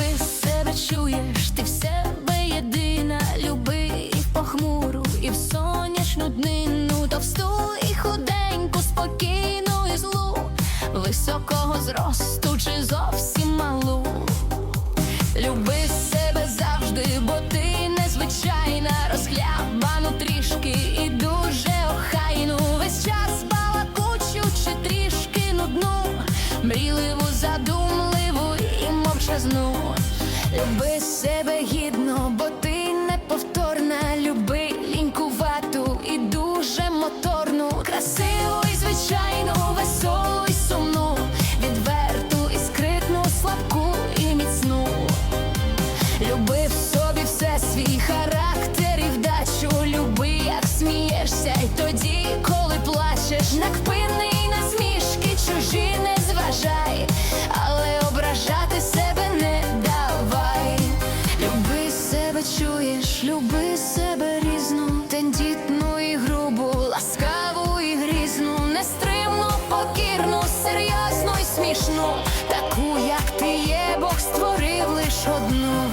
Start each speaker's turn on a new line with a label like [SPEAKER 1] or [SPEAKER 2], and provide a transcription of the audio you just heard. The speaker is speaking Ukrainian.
[SPEAKER 1] Люби себе чуєш, ти в себе єдина, люби і в похмуру, і в сонячну днину, товсту і худеньку, спокійну і злу, високого зросту чи зовсім малу. Люби себе завжди, бо ти незвичайна, розхлябану трішки і дуже охайну. Весь час балакучу чи трішки нудну, задумливу і мовчазну. Люби себе гідно, бо ти неповторна. Люби лінькувату і дуже моторну, красиву і звичайну, веселу і сумну, відверту і скритну, слабку і міцну. Люби в собі все свій характер і вдачу. Люби, як смієшся, й тоді, себе, чуєш, люби себе різну, тендітну і грубу, ласкаву і грізну, нестримну, покірну, серйозну і смішну, таку, як ти є, Бог створив лиш одну.